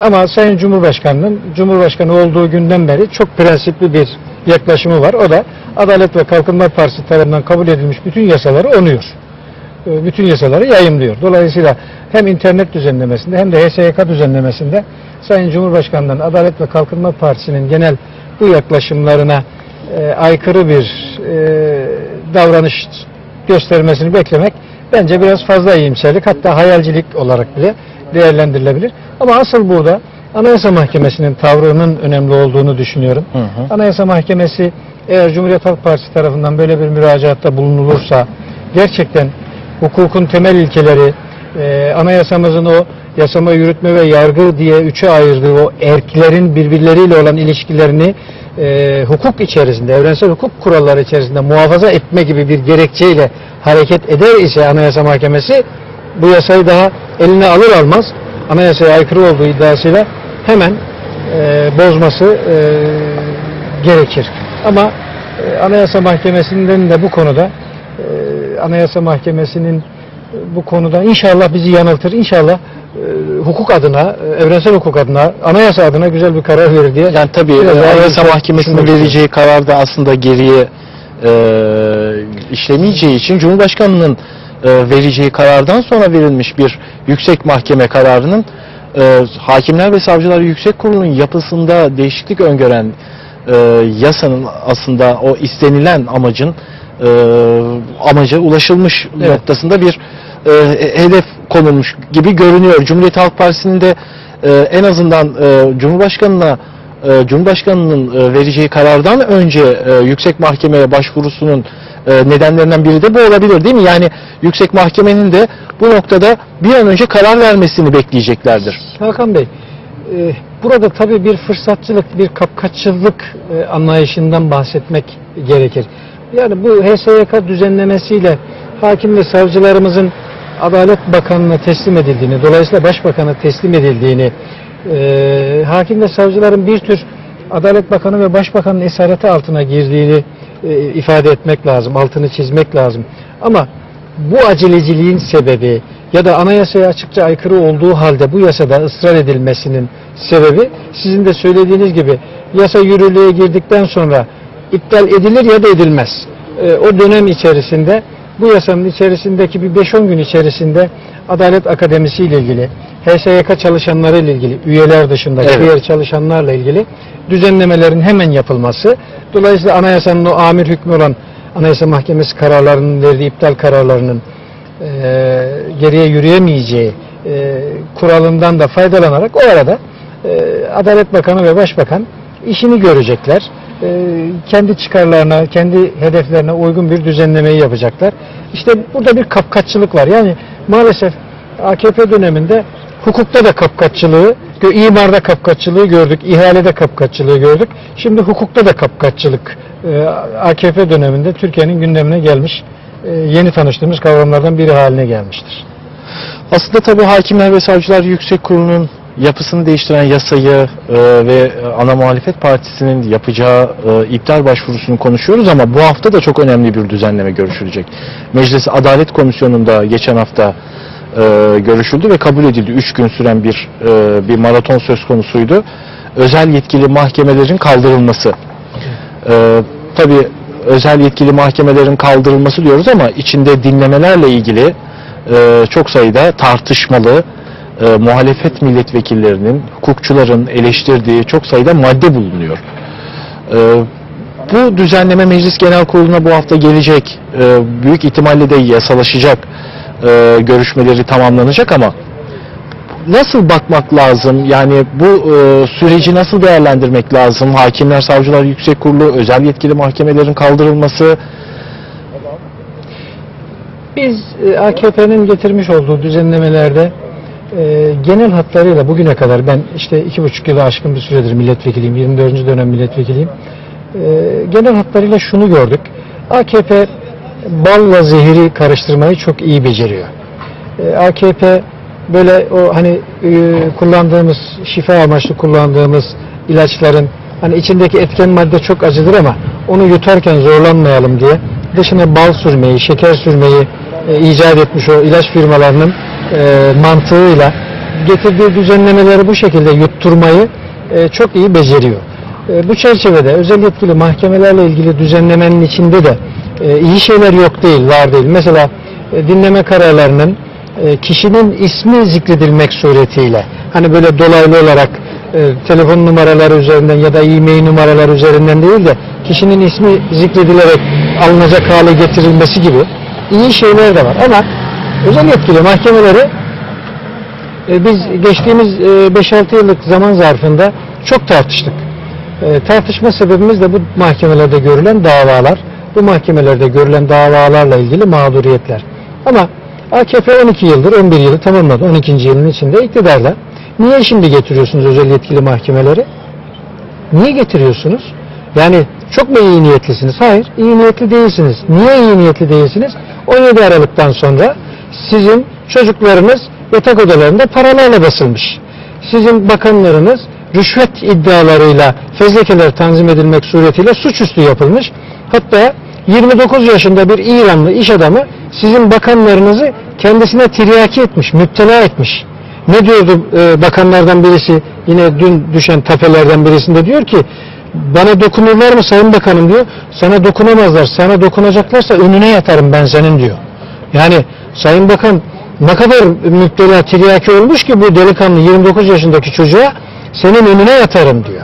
Ama Sayın Cumhurbaşkanı'nın Cumhurbaşkanı olduğu günden beri çok prensipli bir yaklaşımı var. O da Adalet ve Kalkınma Partisi tarafından kabul edilmiş bütün yasaları onuyor. Ee, Bütün yasaları yayımlıyor. Dolayısıyla hem internet düzenlemesinde hem de HSYK düzenlemesinde Sayın Cumhurbaşkanı'ndan Adalet ve Kalkınma Partisi'nin genel bu yaklaşımlarına e, aykırı bir e, davranış göstermesini beklemek bence biraz fazla iyimserlik hatta hayalcilik olarak bile değerlendirilebilir. Ama asıl burada Anayasa Mahkemesi'nin tavrının önemli olduğunu düşünüyorum. Hı hı. Anayasa Mahkemesi eğer Cumhuriyet Halk Partisi tarafından böyle bir müracaatta bulunulursa gerçekten hukukun temel ilkeleri, e, anayasamızın o yasama, yürütme ve yargı diye üçe ayırdığı o erklerin birbirleriyle olan ilişkilerini e, hukuk içerisinde, evrensel hukuk kuralları içerisinde muhafaza etme gibi bir gerekçeyle hareket eder ise Anayasa Mahkemesi bu yasayı daha eline alır almaz anayasaya aykırı olduğu iddiasıyla hemen e, bozması e, gerekir. Ama e, Anayasa Mahkemesi'nden de bu konuda e, Anayasa Mahkemesi'nin e, bu konuda inşallah bizi yanıltır. İnşallah e, hukuk adına, e, evrensel hukuk adına, anayasa adına güzel bir karar verir diye. Yani tabii e, Anayasa Mahkemesi'nin vereceği karar da aslında geriye e, işlemeyeceği için Cumhurbaşkanı'nın vereceği karardan sonra verilmiş bir yüksek mahkeme kararının e, Hakimler ve Savcılar Yüksek Kurulu'nun yapısında değişiklik öngören e, yasanın aslında o istenilen amacın e, amaca ulaşılmış Evet. noktasında bir e, hedef konulmuş gibi görünüyor. Cumhuriyet Halk Partisi'nin de e, en azından e, Cumhurbaşkanı'na e, Cumhurbaşkanı'nın e, vereceği karardan önce e, yüksek mahkemeye başvurusunun e, nedenlerinden biri de bu olabilir değil mi? Yani yüksek mahkemenin de bu noktada bir an önce karar vermesini bekleyeceklerdir. Hakan Bey, e, burada tabii bir fırsatçılık, bir kapkaççılık e, anlayışından bahsetmek gerekir. Yani bu HSYK düzenlemesiyle hakim ve savcılarımızın Adalet Bakanı'na teslim edildiğini, dolayısıyla Başbakan'a teslim edildiğini, e, hakim ve savcıların bir tür Adalet Bakanı ve Başbakan'ın esareti altına girdiğini e, ifade etmek lazım, altını çizmek lazım. Ama bu aceleciliğin sebebi ya da anayasaya açıkça aykırı olduğu halde bu yasada ısrar edilmesinin sebebi sizin de söylediğiniz gibi yasa yürürlüğe girdikten sonra iptal edilir ya da edilmez. Ee, o dönem içerisinde bu yasanın içerisindeki bir 5-10 gün içerisinde Adalet Akademisi ile ilgili, HSYK çalışanları ile ilgili, üyeler dışındaki Evet. diğer çalışanlarla ilgili düzenlemelerin hemen yapılması, dolayısıyla anayasanın o amir hükmü olan Anayasa Mahkemesi kararlarının verdiği iptal kararlarının e, geriye yürüyemeyeceği e, kuralından da faydalanarak o arada e, Adalet Bakanı ve Başbakan işini görecekler. E, kendi çıkarlarına, kendi hedeflerine uygun bir düzenlemeyi yapacaklar. İşte burada bir kapkaççılık var. Yani maalesef AKP döneminde hukukta da kapkaççılığı, imarda kapkaççılığı gördük, ihalede kapkaççılığı gördük. Şimdi hukukta da kapkaççılık e, AKP döneminde Türkiye'nin gündemine gelmiş, e, yeni tanıştığımız kavramlardan biri haline gelmiştir. Aslında tabii Hakimler ve Savcılar Yüksek Kurulu'nun yapısını değiştiren yasayı e, ve ana muhalefet partisinin yapacağı e, iptal başvurusunu konuşuyoruz ama bu hafta da çok önemli bir düzenleme görüşülecek. Meclis Adalet Komisyonu'nda geçen hafta e, görüşüldü ve kabul edildi. Üç gün süren bir e, bir maraton söz konusuydu. Özel yetkili mahkemelerin kaldırılması. E, tabii özel yetkili mahkemelerin kaldırılması diyoruz ama içinde dinlemelerle ilgili e, çok sayıda tartışmalı e, muhalefet milletvekillerinin, hukukçuların eleştirdiği çok sayıda madde bulunuyor. E, bu düzenleme Meclis Genel Kurulu'na bu hafta gelecek. E, büyük ihtimalle de yasalaşacak. E, görüşmeleri tamamlanacak ama nasıl bakmak lazım? Yani bu e, süreci nasıl değerlendirmek lazım? Hakimler, Savcılar Yüksek Kurulu, özel yetkili mahkemelerin kaldırılması, Biz e, AKP'nin getirmiş olduğu düzenlemelerde e, genel hatlarıyla bugüne kadar ben işte iki buçuk yılı aşkın bir süredir milletvekiliyim, 24. dönem milletvekiliyim. E, genel hatlarıyla şunu gördük. AKP balla zehiri karıştırmayı çok iyi beceriyor. E, AKP böyle o hani e, kullandığımız şifa amaçlı kullandığımız ilaçların hani içindeki etken madde çok acıdır ama onu yutarken zorlanmayalım diye dışına bal sürmeyi, şeker sürmeyi e, icat etmiş o ilaç firmalarının e, mantığıyla getirdiği düzenlemeleri bu şekilde yutturmayı e, çok iyi beceriyor. E, bu çerçevede özel yetkili mahkemelerle ilgili düzenlemenin içinde de e, iyi şeyler yok değil, var değil. Mesela e, dinleme kararlarının e, kişinin ismi zikredilmek suretiyle hani böyle dolaylı olarak e, telefon numaraları üzerinden ya da e-mail numaraları üzerinden değil de kişinin ismi zikredilerek alınacak hale getirilmesi gibi iyi şeyler de var ama özel yetkili mahkemeleri e, biz geçtiğimiz e, 5-6 yıllık zaman zarfında çok tartıştık. E, tartışma sebebimiz de bu mahkemelerde görülen davalar, bu mahkemelerde görülen davalarla ilgili mağduriyetler. Ama AKP 12 yıldır, 11 yılı tamamladı, 12. yılın içinde iktidarla. Niye şimdi getiriyorsunuz özel yetkili mahkemeleri? Niye getiriyorsunuz? Yani çok mu iyi niyetlisiniz? Hayır, iyi niyetli değilsiniz. Niye iyi niyetli değilsiniz? 17 Aralık'tan sonra sizin çocuklarınız yatak odalarında paralarla basılmış. Sizin bakanlarınız rüşvet iddialarıyla fezlekeler tanzim edilmek suretiyle suçüstü yapılmış. Hatta 29 yaşında bir İranlı iş adamı sizin bakanlarınızı kendisine tiryaki etmiş, müptela etmiş. Ne diyordu e, bakanlardan birisi yine dün düşen tapelerden birisinde diyor ki bana dokunurlar mı sayın bakanım diyor. Sana dokunamazlar. Sana dokunacaklarsa önüne yatarım ben senin diyor. Yani sayın bakan ne kadar müptela tiryaki olmuş ki bu delikanlı 29 yaşındaki çocuğa senin önüne yatarım diyor.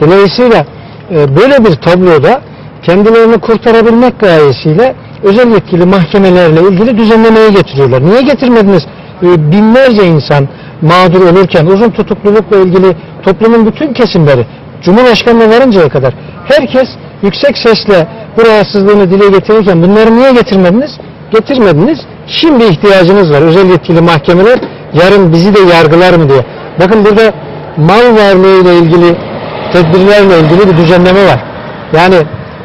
Dolayısıyla e, böyle bir tabloda kendilerini kurtarabilmek gayesiyle özel yetkili mahkemelerle ilgili düzenlemeyi getiriyorlar. Niye getirmediniz? E, binlerce insan mağdur olurken uzun tutuklulukla ilgili toplumun bütün kesimleri Cumhurbaşkanına varıncaya kadar herkes yüksek sesle bu rahatsızlığını dile getirirken bunları niye getirmediniz? Getirmediniz. Şimdi ihtiyacınız var. Özel yetkili mahkemeler yarın bizi de yargılar mı diye. Bakın burada mal varlığı ile ilgili tedbirlerle ilgili bir düzenleme var. Yani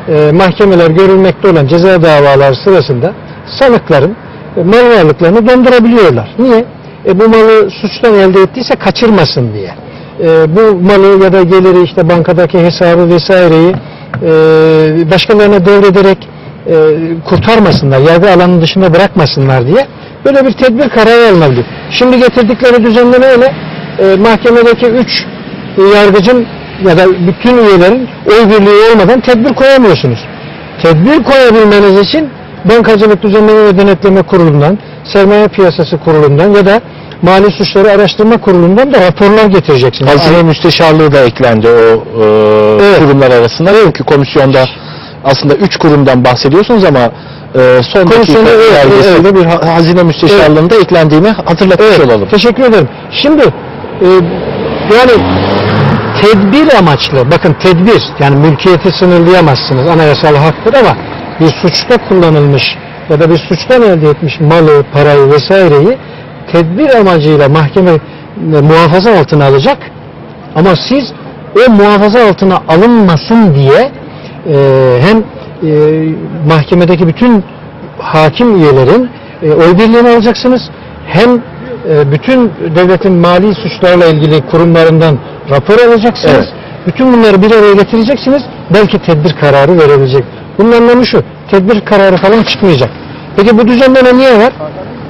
e, mahkemeler görülmekte olan ceza davaları sırasında sanıkların e, mal varlıklarını dondurabiliyorlar. Niye? E, bu malı suçtan elde ettiyse kaçırmasın diye. E, bu malı ya da geliri işte bankadaki hesabı vesaireyi e, başkalarına devrederek e, kurtarmasınlar, yargı alanının dışında bırakmasınlar diye böyle bir tedbir kararı alınabilir. Şimdi getirdikleri düzenlemeyle e, mahkemedeki 3 yargıcın ya da bütün üyelerin oy birliği olmadan tedbir koyamıyorsunuz. Tedbir koyabilmeniz için Bankacılık Düzenleme ve Denetleme Kurulu'ndan, Sermaye Piyasası Kurulu'ndan ya da Mali Suçları Araştırma Kurulu'ndan da raporlar getireceksiniz. Hazine Müsteşarlığı da eklendi o e, Evet. kurumlar arasında. Çünkü komisyonda aslında üç kurumdan bahsediyorsunuz ama e, son dakika Komisyonu, evet, belgesinde evet. bir ha- hazine müsteşarlığında eklendiğini hatırlatmış Evet, olalım. Teşekkür ederim. Şimdi e, yani tedbir amaçlı, bakın tedbir, yani mülkiyeti sınırlayamazsınız, anayasal haktır ama bir suçta kullanılmış ya da bir suçtan elde etmiş malı, parayı vesaireyi tedbir amacıyla mahkeme e, muhafaza altına alacak ama siz o muhafaza altına alınmasın diye hem e, mahkemedeki bütün hakim üyelerin e, oy birliğini alacaksınız. Hem e, bütün devletin mali suçlarla ilgili kurumlarından rapor alacaksınız. Evet. Bütün bunları bir araya getireceksiniz. Belki tedbir kararı verebilecek. Bunun anlamı şu. Tedbir kararı falan çıkmayacak. Peki bu düzenleme niye var?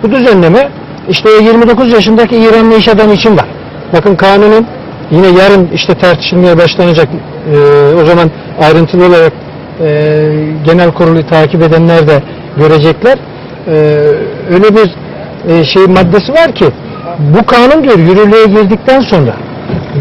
Bu düzenleme işte o 29 yaşındaki İranlı iş adamı için var. Bakın kanunun yine yarın işte tartışılmaya başlanacak. E, o zaman ayrıntılı olarak e, genel kurulu takip edenler de görecekler. E, öyle bir e, şey maddesi var ki bu kanun diyor yürürlüğe girdikten sonra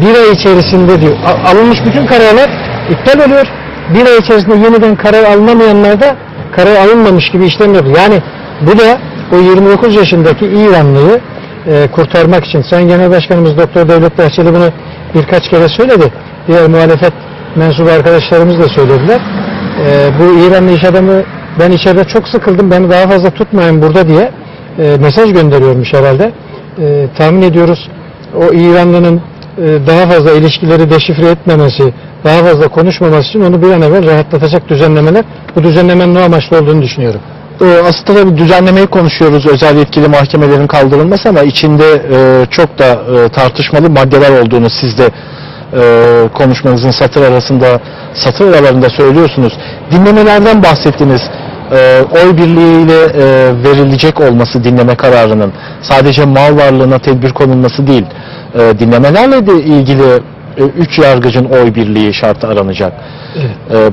bir ay içerisinde diyor alınmış bütün kararlar iptal oluyor. Bir ay içerisinde yeniden karar alınamayanlar da karar alınmamış gibi işlem yapıyor. Yani bu da o 29 yaşındaki İranlıyı e, kurtarmak için Sayın Genel Başkanımız Doktor Devlet Bahçeli bunu birkaç kere söyledi. Diğer muhalefet mensubu arkadaşlarımız da söylediler. E, bu İranlı iş adamı ben içeride çok sıkıldım beni daha fazla tutmayın burada diye e, mesaj gönderiyormuş herhalde. E, tahmin ediyoruz o İranlının e, daha fazla ilişkileri deşifre etmemesi, daha fazla konuşmaması için onu bir an evvel rahatlatacak düzenlemeler bu düzenlemenin o amaçlı olduğunu düşünüyorum. E, aslında bir düzenlemeyi konuşuyoruz özel yetkili mahkemelerin kaldırılması ama içinde e, çok da e, tartışmalı maddeler olduğunu siz de e, konuşmanızın satır arasında satır aralarında söylüyorsunuz. Dinlemelerden bahsettiniz. e, oy birliğiyle e, verilecek olması dinleme kararının sadece mal varlığına tedbir konulması değil, e, dinlemelerle de ilgili e, üç yargıcın oy birliği şartı aranacak. Evet. E,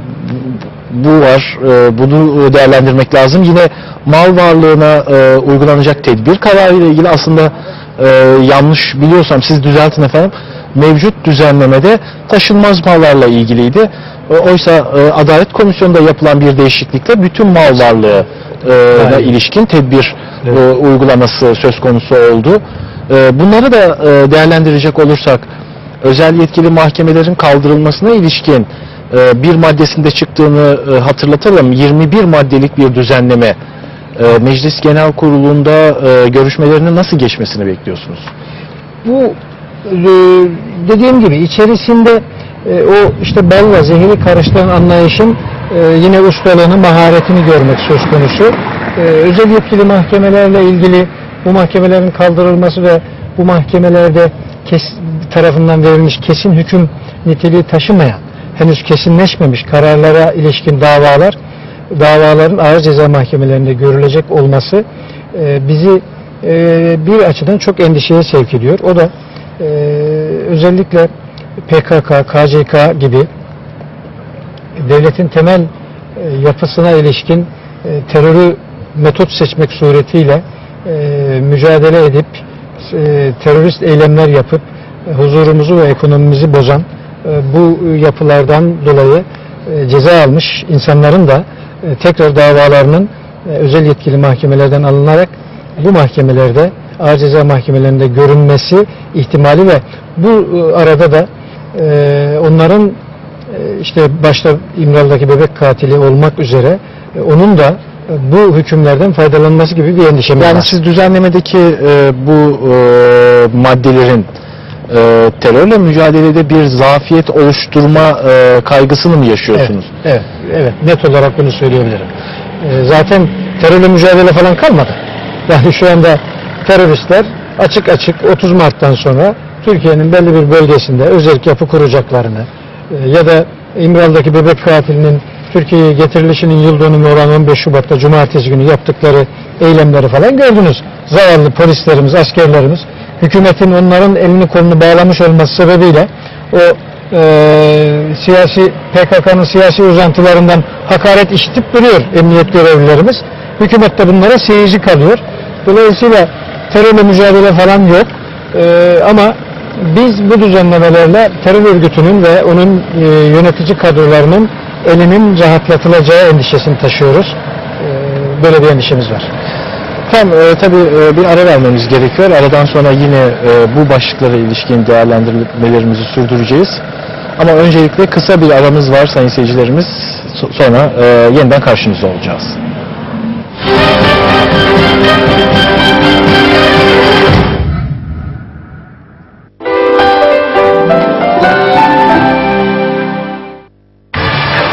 bu var. E, bunu değerlendirmek lazım. Yine mal varlığına e, uygulanacak tedbir kararı ile ilgili aslında e, yanlış biliyorsam siz düzeltin efendim. Mevcut düzenlemede taşınmaz mallarla ilgiliydi. E, oysa e, Adalet Komisyonu'nda yapılan bir değişiklikle bütün mal varlığı e, ilişkin tedbir Evet. e, uygulaması söz konusu oldu. E, bunları da e, değerlendirecek olursak özel yetkili mahkemelerin kaldırılmasına ilişkin e, bir maddesinde çıktığını e, hatırlatalım. 21 maddelik bir düzenleme e, Meclis Genel Kurulu'nda e, görüşmelerinin nasıl geçmesini bekliyorsunuz? Bu e, dediğim gibi içerisinde e, o işte balla zehiri karıştıran anlayışın e, yine ustalığını, maharetini görmek söz konusu. E, özel yetkili mahkemelerle ilgili bu mahkemelerin kaldırılması ve bu mahkemelerde kes, tarafından verilmiş kesin hüküm niteliği taşımayan, henüz kesinleşmemiş kararlara ilişkin davalar, davaların ağır ceza mahkemelerinde görülecek olması e, bizi e, bir açıdan çok endişeye sevk ediyor. O da e, özellikle PKK, KCK gibi devletin temel e, yapısına ilişkin e, terörü metot seçmek suretiyle e, mücadele edip e, terörist eylemler yapıp e, huzurumuzu ve ekonomimizi bozan bu yapılardan dolayı e, ceza almış insanların da e, tekrar davalarının e, özel yetkili mahkemelerden alınarak bu mahkemelerde ağır ceza mahkemelerinde görünmesi ihtimali ve bu e, arada da e, onların e, işte başta İmralı'daki bebek katili olmak üzere e, onun da e, bu hükümlerden faydalanması gibi bir endişemiz Yani var. siz düzenlemedeki e, bu e, maddelerin e, terörle mücadelede bir zafiyet oluşturma e, kaygısını mı yaşıyorsunuz? Evet, evet, evet. Net olarak bunu söyleyebilirim. Ee, zaten terörle mücadele falan kalmadı. Yani şu anda teröristler açık açık 30 Mart'tan sonra Türkiye'nin belli bir bölgesinde özel yapı kuracaklarını e, ya da İmralı'daki bebek katilinin Türkiye'ye getirilişinin yıl dönümü olan 15 Şubat'ta Cumartesi günü yaptıkları eylemleri falan gördünüz. Zavallı polislerimiz, askerlerimiz hükümetin onların elini kolunu bağlamış olması sebebiyle o e, siyasi PKK'nın siyasi uzantılarından hakaret işitip duruyor emniyet görevlilerimiz. Hükümet de bunlara seyirci kalıyor. Dolayısıyla terörle mücadele falan yok. E, ama biz bu düzenlemelerle terör örgütünün ve onun e, yönetici kadrolarının elinin rahatlatılacağı endişesini taşıyoruz. E, böyle bir endişemiz var. Efendim e, tabii e, bir ara vermemiz gerekiyor. Aradan sonra yine e, bu başlıklara ilişkin değerlendirmelerimizi sürdüreceğiz. Ama öncelikle kısa bir aramız var sayın seyircilerimiz. So- Sonra e, yeniden karşınızda olacağız.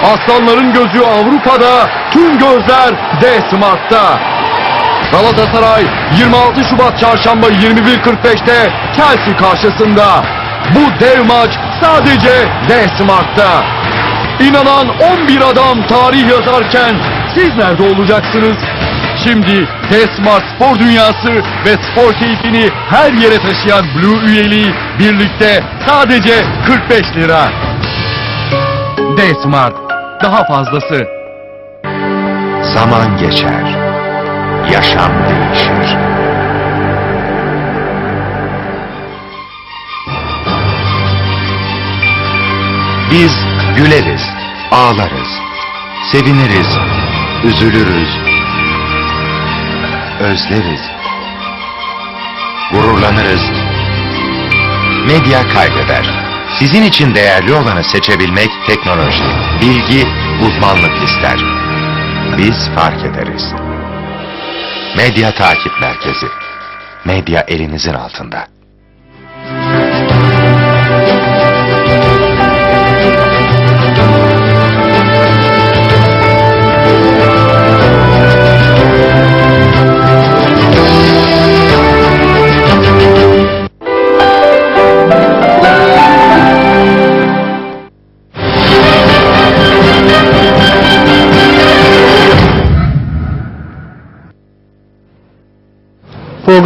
Aslanların gözü Avrupa'da, tüm gözler D-Smart'ta. Galatasaray 26 Şubat Çarşamba 21.45'te Chelsea karşısında. Bu dev maç sadece D-Smart'ta. İnanan 11 adam tarih yazarken siz nerede olacaksınız? Şimdi D-Smart Spor Dünyası ve spor keyfini her yere taşıyan Blue üyeliği birlikte sadece 45 lira. D-Smart. Daha fazlası. Zaman geçer. Yaşam değişir. Biz güleriz, ağlarız, seviniriz, üzülürüz, özleriz, gururlanırız. Medya kaybeder. Sizin için değerli olanı seçebilmek teknoloji, bilgi, uzmanlık ister. Biz fark ederiz. Medya Takip Merkezi. Medya elinizin altında.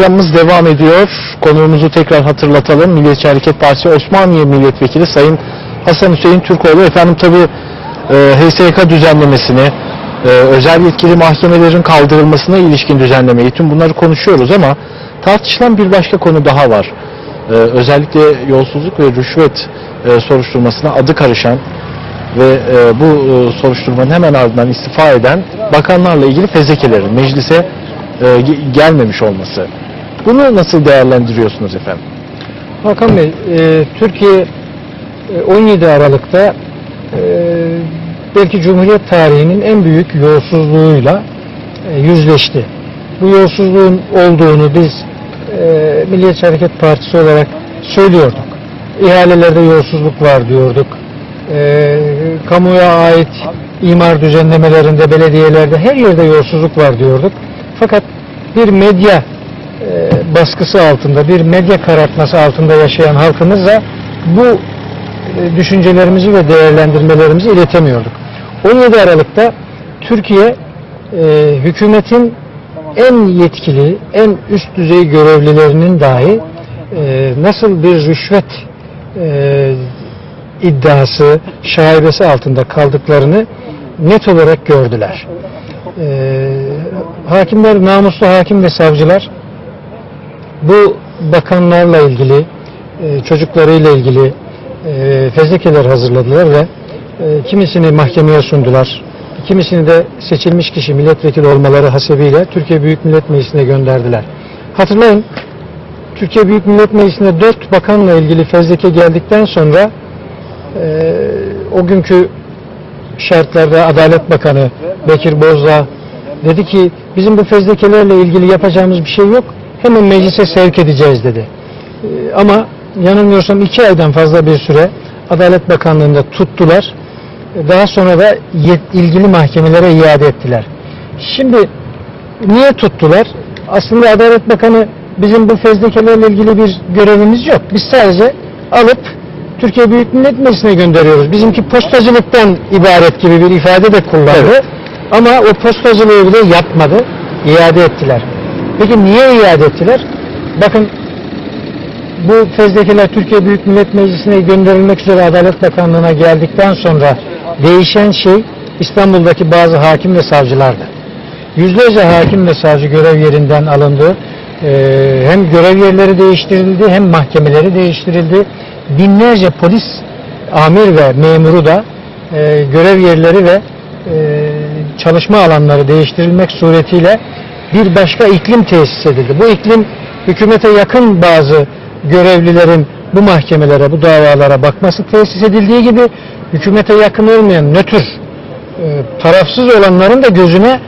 Programımız devam ediyor. Konuğumuzu tekrar hatırlatalım. Milliyetçi Hareket Partisi Osmaniye Milletvekili Sayın Hasan Hüseyin Türkoğlu. Efendim tabi HSYK düzenlemesini, e, özel yetkili mahkemelerin kaldırılmasına ilişkin düzenlemeyi tüm bunları konuşuyoruz ama tartışılan bir başka konu daha var. E, özellikle yolsuzluk ve rüşvet e, soruşturmasına adı karışan ve e, bu e, soruşturmanın hemen ardından istifa eden bakanlarla ilgili fezlekelerin meclise e, ge- gelmemiş olması. Bunu nasıl değerlendiriyorsunuz efendim? Hakan Bey, e, Türkiye e, 17 Aralık'ta e, belki Cumhuriyet tarihinin en büyük yolsuzluğuyla e, yüzleşti. Bu yolsuzluğun olduğunu biz e, Milliyetçi Hareket Partisi olarak söylüyorduk. İhalelerde yolsuzluk var diyorduk. E, kamuya ait imar düzenlemelerinde, belediyelerde her yerde yolsuzluk var diyorduk. Fakat bir medya e, baskısı altında, bir medya karartması altında yaşayan halkımızla bu e, düşüncelerimizi ve değerlendirmelerimizi iletemiyorduk. 17 Aralık'ta Türkiye e, hükümetin en yetkili, en üst düzey görevlilerinin dahi e, nasıl bir rüşvet e, iddiası, şaibesi altında kaldıklarını net olarak gördüler. E, hakimler, namuslu hakim ve savcılar bu bakanlarla ilgili, e, çocuklarıyla ilgili e, fezlekeler hazırladılar ve e, kimisini mahkemeye sundular. Kimisini de seçilmiş kişi milletvekili olmaları hasebiyle Türkiye Büyük Millet Meclisi'ne gönderdiler. Hatırlayın, Türkiye Büyük Millet Meclisi'ne dört bakanla ilgili fezleke geldikten sonra e, o günkü şartlarda Adalet Bakanı Bekir Bozdağ dedi ki bizim bu fezlekelerle ilgili yapacağımız bir şey yok. Hemen meclise sevk edeceğiz dedi. Ee, ama yanılmıyorsam iki aydan fazla bir süre Adalet Bakanlığı'nda tuttular. Daha sonra da yet- ilgili mahkemelere iade ettiler. Şimdi niye tuttular? Aslında Adalet Bakanı bizim bu fezlekelerle ilgili bir görevimiz yok. Biz sadece alıp Türkiye Büyük Millet Meclisi'ne gönderiyoruz. Bizimki postacılıktan ibaret gibi bir ifade de kullandı. Ama o postacılığı bile yapmadı. İade ettiler. Peki niye iade ettiler? Bakın bu fezlekeler Türkiye Büyük Millet Meclisi'ne gönderilmek üzere Adalet Bakanlığı'na geldikten sonra değişen şey İstanbul'daki bazı hakim ve savcılardı. Yüzlerce hakim ve savcı görev yerinden alındı. Ee, hem görev yerleri değiştirildi hem mahkemeleri değiştirildi. Binlerce polis amir ve memuru da e, görev yerleri ve e, çalışma alanları değiştirilmek suretiyle bir başka iklim tesis edildi. Bu iklim hükümete yakın bazı görevlilerin bu mahkemelere, bu davalara bakması tesis edildiği gibi hükümete yakın olmayan nötr, e, tarafsız olanların da gözüne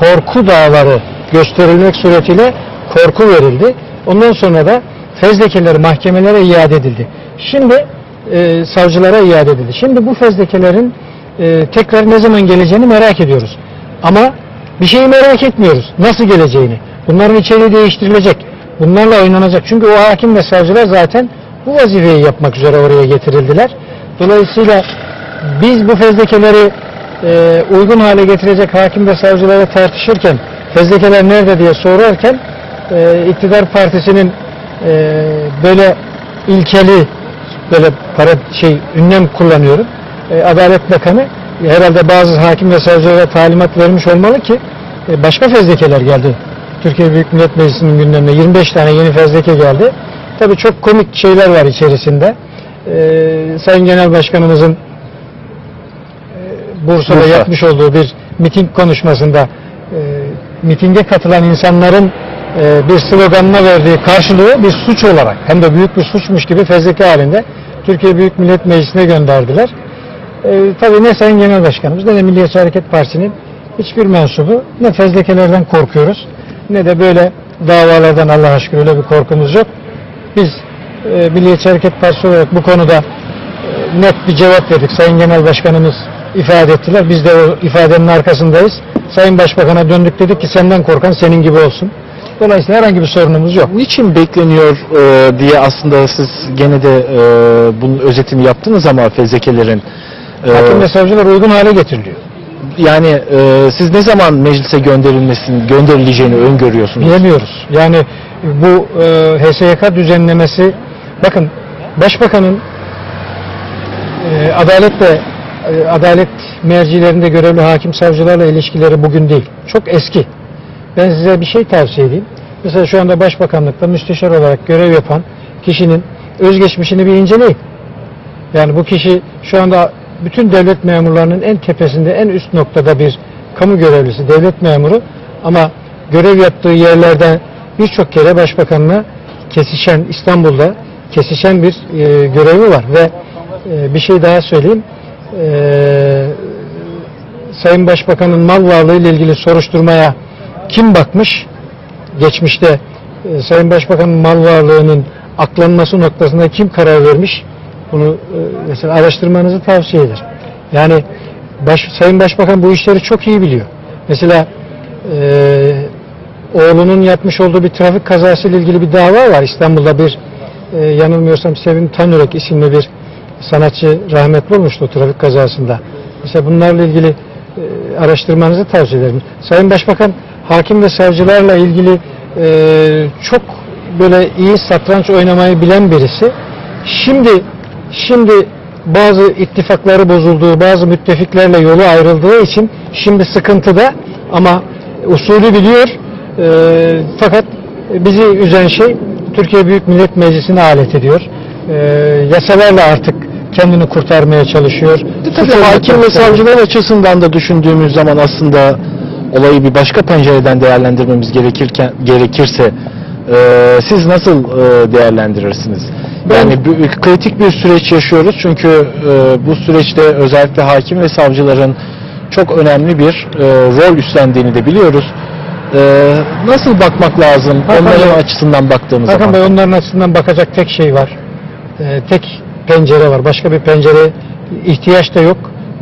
korku dağları gösterilmek suretiyle korku verildi. Ondan sonra da fezlekeler mahkemelere iade edildi. Şimdi e, savcılara iade edildi. Şimdi bu fezlekelerin e, tekrar ne zaman geleceğini merak ediyoruz. Ama bir şeyi merak etmiyoruz. Nasıl geleceğini. Bunların içeriği değiştirilecek. Bunlarla oynanacak. Çünkü o hakim ve savcılar zaten bu vazifeyi yapmak üzere oraya getirildiler. Dolayısıyla biz bu fezlekeleri e, uygun hale getirecek hakim ve savcılara tartışırken fezlekeler nerede diye sorarken e, iktidar partisinin e, böyle ilkeli böyle para şey ünlem kullanıyorum. E, Adalet Bakanı herhalde bazı hakim ve savcılara talimat vermiş olmalı ki e, başka fezlekeler geldi. Türkiye Büyük Millet Meclisi'nin gündemine 25 tane yeni fezleke geldi. Tabii çok komik şeyler var içerisinde. E, Sayın Genel Başkanımızın e, Bursa'da Bursa. yapmış olduğu bir miting konuşmasında e, mitinge katılan insanların e, bir sloganına verdiği karşılığı bir suç olarak hem de büyük bir suçmuş gibi fezleke halinde Türkiye Büyük Millet Meclisi'ne gönderdiler. E, tabii ne Sayın Genel Başkanımız ne de Milliyetçi Hareket Partisi'nin hiçbir mensubu ne fezlekelerden korkuyoruz ne de böyle davalardan Allah'a şükür öyle bir korkumuz yok. Biz e, Milliyetçi Hareket Partisi olarak bu konuda e, net bir cevap verdik. Sayın Genel Başkanımız ifade ettiler. Biz de o ifadenin arkasındayız. Sayın Başbakan'a döndük dedik ki senden korkan senin gibi olsun. Dolayısıyla herhangi bir sorunumuz yok. Niçin bekleniyor e, diye aslında siz gene de e, bunun özetini yaptınız ama fezlekelerin Hakim ve savcılar uygun hale getiriliyor. yani e, siz ne zaman meclise gönderilmesinin gönderileceğini öngörüyorsunuz? Bilemiyoruz. Yani bu e, HSYK düzenlemesi bakın Başbakanın e, adalet ve e, adalet mercilerinde görevli hakim savcılarla ilişkileri bugün değil. Çok eski. Ben size bir şey tavsiye edeyim. Mesela şu anda Başbakanlıkta müsteşar olarak görev yapan kişinin özgeçmişini bir inceleyin. Yani bu kişi şu anda bütün devlet memurlarının en tepesinde, en üst noktada bir kamu görevlisi, devlet memuru ama görev yaptığı yerlerden birçok kere başbakanla kesişen, İstanbul'da kesişen bir e, görevi var ve e, bir şey daha söyleyeyim. E, Sayın Başbakan'ın mal varlığı ile ilgili soruşturmaya kim bakmış? Geçmişte e, Sayın Başbakan'ın mal varlığının aklanması noktasında kim karar vermiş? Bunu e, mesela araştırmanızı tavsiye ederim. Yani baş, Sayın Başbakan bu işleri çok iyi biliyor. Mesela e, oğlunun yapmış olduğu bir trafik kazası ile ilgili bir dava var. İstanbul'da bir e, yanılmıyorsam Sevim Tanürek isimli bir sanatçı rahmetli olmuştu trafik kazasında. Mesela bunlarla ilgili e, araştırmanızı tavsiye ederim. Sayın Başbakan hakim ve savcılarla ilgili e, çok böyle iyi satranç oynamayı bilen birisi. Şimdi şimdi bazı ittifakları bozulduğu, bazı müttefiklerle yolu ayrıldığı için şimdi sıkıntıda ama usulü biliyor. E, fakat bizi üzen şey Türkiye Büyük Millet Meclisi'ne alet ediyor. E, yasalarla artık kendini kurtarmaya çalışıyor. Tabii hakim ve örgütleri- savcılar açısından da düşündüğümüz zaman aslında olayı bir başka pencereden değerlendirmemiz gerekirken gerekirse e, siz nasıl e, değerlendirirsiniz? Yani bu- kritik bir süreç yaşıyoruz çünkü e, bu süreçte özellikle hakim ve savcıların çok önemli bir e, rol üstlendiğini de biliyoruz. E, nasıl bakmak lazım Hakan onların Bey- açısından baktığımız Hakan zaman? Bey onların açısından bakacak tek şey var. Ee, tek pencere var. Başka bir pencere ihtiyaç da yok.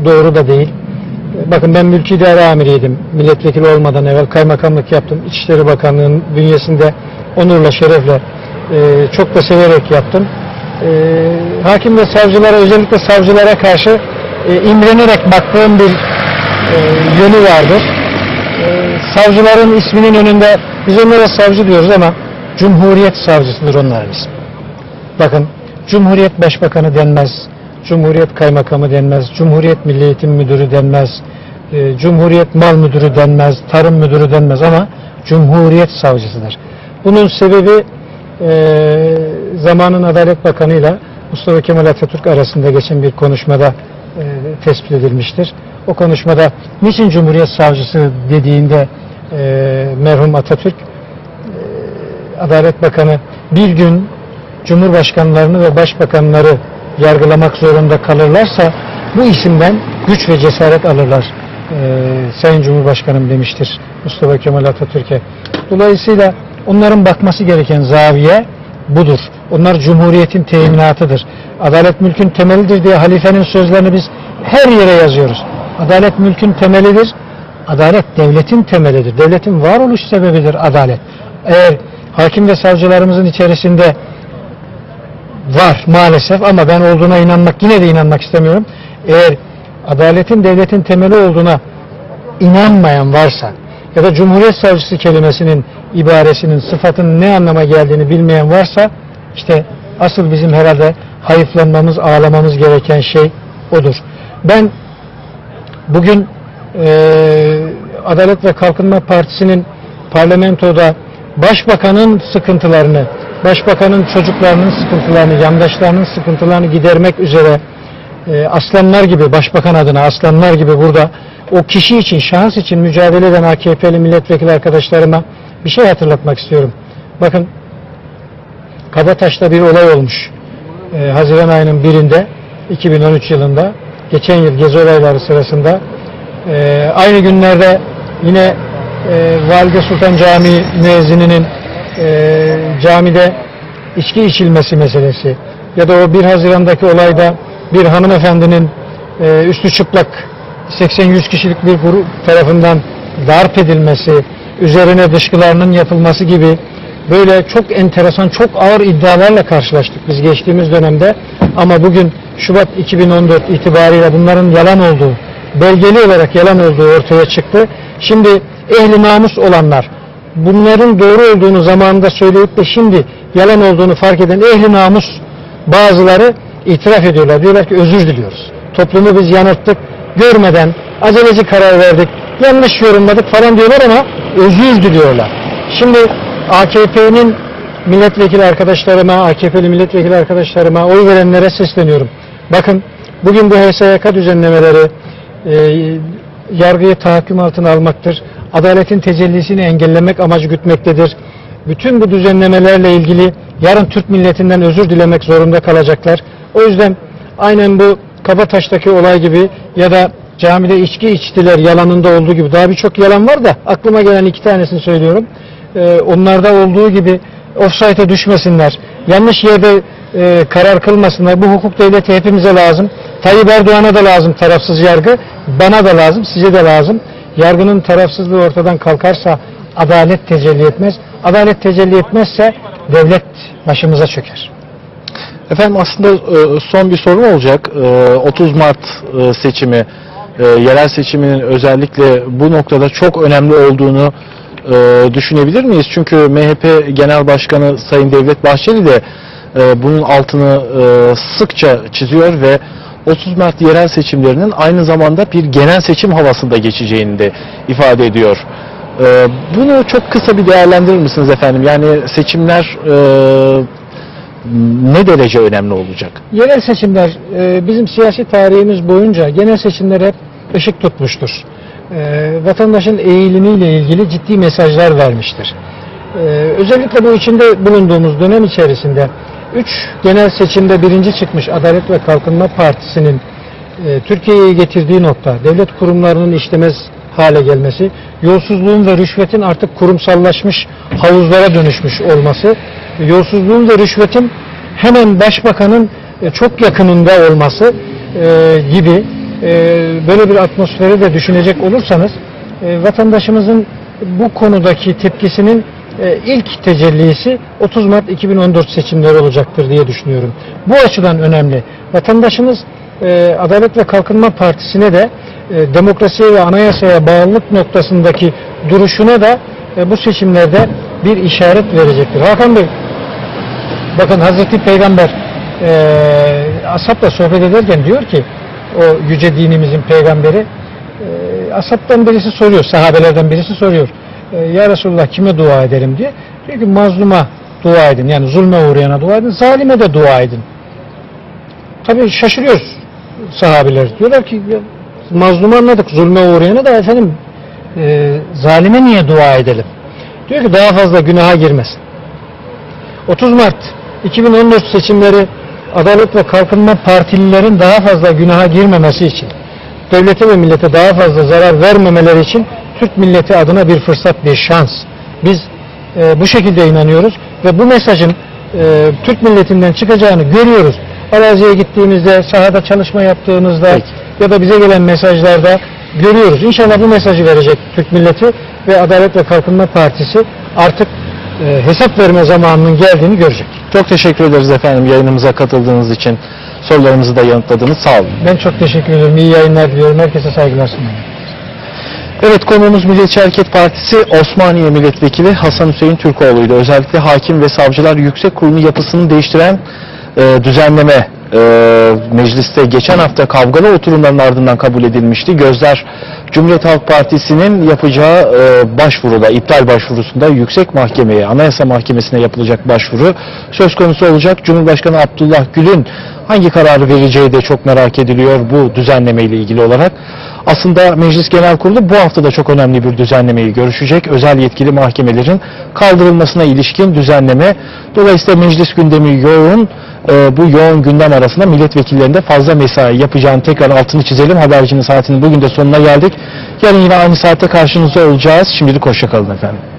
Doğru da değil. Ee, Bakın ben mülki idare amiriydim. Milletvekili olmadan evvel kaymakamlık yaptım. İçişleri Bakanlığı'nın bünyesinde onurla, şerefle e, çok da severek yaptım. E, hakim ve savcılara özellikle savcılara karşı e, imrenerek baktığım bir e, yönü vardır. E, savcıların isminin önünde biz onlara savcı diyoruz ama Cumhuriyet savcısıdır onların ismi. Bakın Cumhuriyet Başbakanı denmez, Cumhuriyet Kaymakamı denmez, Cumhuriyet Milli Eğitim Müdürü denmez, e, Cumhuriyet Mal Müdürü denmez, Tarım Müdürü denmez ama Cumhuriyet Savcısıdır. Bunun sebebi e, zamanın Adalet Bakanı ile Mustafa Kemal Atatürk arasında geçen bir konuşmada e, tespit edilmiştir. O konuşmada niçin Cumhuriyet Savcısı dediğinde e, merhum Atatürk e, Adalet Bakanı bir gün Cumhurbaşkanlarını ve başbakanları yargılamak zorunda kalırlarsa bu isimden güç ve cesaret alırlar. Ee, Sayın Cumhurbaşkanım demiştir Mustafa Kemal Atatürk'e. Dolayısıyla onların bakması gereken zaviye budur. Onlar Cumhuriyet'in teminatıdır. Adalet mülkün temelidir diye halifenin sözlerini biz her yere yazıyoruz. Adalet mülkün temelidir. Adalet devletin temelidir. Devletin varoluş sebebidir adalet. Eğer hakim ve savcılarımızın içerisinde var maalesef ama ben olduğuna inanmak yine de inanmak istemiyorum. Eğer adaletin devletin temeli olduğuna inanmayan varsa ya da Cumhuriyet Savcısı kelimesinin ibaresinin sıfatının ne anlama geldiğini bilmeyen varsa işte asıl bizim herhalde hayıflanmamız, ağlamamız gereken şey odur. Ben bugün eee, Adalet ve Kalkınma Partisi'nin parlamentoda başbakanın sıkıntılarını, başbakanın çocuklarının sıkıntılarını, yandaşlarının sıkıntılarını gidermek üzere e, aslanlar gibi başbakan adına aslanlar gibi burada o kişi için, şahıs için mücadele eden AKP'li milletvekili arkadaşlarıma bir şey hatırlatmak istiyorum. Bakın Kabataş'ta bir olay olmuş. E, Haziran ayının birinde 2013 yılında geçen yıl gezi olayları sırasında e, aynı günlerde yine e, Valide Sultan Camii müezzininin e, camide içki içilmesi meselesi ya da o 1 Haziran'daki olayda bir hanımefendinin e, üstü çıplak 80-100 kişilik bir grup tarafından darp edilmesi, üzerine dışkılarının yapılması gibi böyle çok enteresan, çok ağır iddialarla karşılaştık biz geçtiğimiz dönemde. Ama bugün Şubat 2014 itibariyle bunların yalan olduğu, belgeli olarak yalan olduğu ortaya çıktı. Şimdi ehli namus olanlar, bunların doğru olduğunu zamanında söyleyip de şimdi yalan olduğunu fark eden ehli namus bazıları itiraf ediyorlar. Diyorlar ki özür diliyoruz. Toplumu biz yanılttık, görmeden aceleci karar verdik, yanlış yorumladık falan diyorlar ama özür diliyorlar. Şimdi AKP'nin milletvekili arkadaşlarıma, AKP'li milletvekili arkadaşlarıma, oy verenlere sesleniyorum. Bakın bugün bu HSYK düzenlemeleri e, yargıyı tahakküm altına almaktır. Adaletin tecellisini engellemek amacı gütmektedir. Bütün bu düzenlemelerle ilgili yarın Türk milletinden özür dilemek zorunda kalacaklar. O yüzden aynen bu Kabataş'taki olay gibi ya da camide içki içtiler yalanında olduğu gibi daha birçok yalan var da aklıma gelen iki tanesini söylüyorum. Ee, onlarda olduğu gibi offside'e düşmesinler. Yanlış yerde e, karar kılmasınlar. Bu hukuk devleti hepimize lazım. Tayyip Erdoğan'a da lazım tarafsız yargı. Bana da lazım, size de lazım. Yargının tarafsızlığı ortadan kalkarsa adalet tecelli etmez. Adalet tecelli etmezse devlet başımıza çöker. Efendim aslında e, son bir sorum olacak. E, 30 Mart e, seçimi, e, yerel seçiminin özellikle bu noktada çok önemli olduğunu e, düşünebilir miyiz? Çünkü MHP Genel Başkanı Sayın Devlet Bahçeli de e, bunun altını e, sıkça çiziyor ve 30 Mart yerel seçimlerinin aynı zamanda bir genel seçim havasında geçeceğini de ifade ediyor. E, bunu çok kısa bir değerlendirir misiniz efendim? Yani seçimler e, ne derece önemli olacak? Yerel seçimler e, bizim siyasi tarihimiz boyunca genel seçimler hep ışık tutmuştur. E, vatandaşın eğilimiyle ilgili ciddi mesajlar vermiştir. E, özellikle bu içinde bulunduğumuz dönem içerisinde 3 genel seçimde birinci çıkmış Adalet ve Kalkınma Partisi'nin e, Türkiye'yi getirdiği nokta, devlet kurumlarının işlemez hale gelmesi, yolsuzluğun ve rüşvetin artık kurumsallaşmış havuzlara dönüşmüş olması, yolsuzluğun ve rüşvetin hemen başbakanın e, çok yakınında olması e, gibi e, böyle bir atmosferi de düşünecek olursanız vatandaşımızın bu konudaki tepkisinin ilk tecellisi 30 Mart 2014 seçimleri olacaktır diye düşünüyorum. Bu açıdan önemli. Vatandaşımız Adalet ve Kalkınma Partisi'ne de demokrasiye ve anayasaya bağlılık noktasındaki duruşuna da bu seçimlerde bir işaret verecektir. Hakan Bey, bakın Hazreti Peygamber e, Asap'la sohbet ederken diyor ki o yüce dinimizin peygamberi e, Asap'tan birisi soruyor, sahabelerden birisi soruyor. E, ya Resulullah kime dua ederim diye. Diyor ki mazluma dua edin. Yani zulme uğrayana dua edin. Zalime de dua edin. Tabii şaşırıyoruz sahabeler. Diyorlar ki mazlumu anladık. Zulme uğrayana da efendim e, zalime niye dua edelim? Diyor ki daha fazla günaha girmesin. 30 Mart 2014 seçimleri Adalet ve Kalkınma Partililerin daha fazla günaha girmemesi için, devlete ve millete daha fazla zarar vermemeleri için Türk milleti adına bir fırsat, bir şans. Biz e, bu şekilde inanıyoruz ve bu mesajın e, Türk milletinden çıkacağını görüyoruz. Araziye gittiğimizde, sahada çalışma yaptığımızda Peki. ya da bize gelen mesajlarda görüyoruz. İnşallah bu mesajı verecek Türk milleti ve Adalet ve Kalkınma Partisi artık e, hesap verme zamanının geldiğini görecek. Çok teşekkür ederiz efendim yayınımıza katıldığınız için. Sorularımızı da yanıtladınız. Sağ olun. Ben çok teşekkür ederim. İyi yayınlar diliyorum. Herkese saygılar sunuyorum. Evet konuğumuz Milliyetçi Hareket Partisi Osmaniye Milletvekili Hasan Hüseyin Türkoğlu'ydu. Özellikle Hakim ve Savcılar Yüksek Kurulu yapısını değiştiren e, düzenleme e, mecliste geçen hafta kavgalı oturumların ardından kabul edilmişti. Gözler Cumhuriyet Halk Partisi'nin yapacağı e, başvuruda, iptal başvurusunda Yüksek Mahkemeye, Anayasa Mahkemesi'ne yapılacak başvuru söz konusu olacak. Cumhurbaşkanı Abdullah Gül'ün hangi kararı vereceği de çok merak ediliyor bu düzenleme ile ilgili olarak. Aslında Meclis Genel Kurulu bu hafta da çok önemli bir düzenlemeyi görüşecek. Özel yetkili mahkemelerin kaldırılmasına ilişkin düzenleme. Dolayısıyla meclis gündemi yoğun. Ee, bu yoğun gündem arasında milletvekillerinde fazla mesai yapacağını tekrar altını çizelim. Habercinin saatinin bugün de sonuna geldik. Yarın yine aynı saatte karşınızda olacağız. Şimdilik hoşçakalın efendim.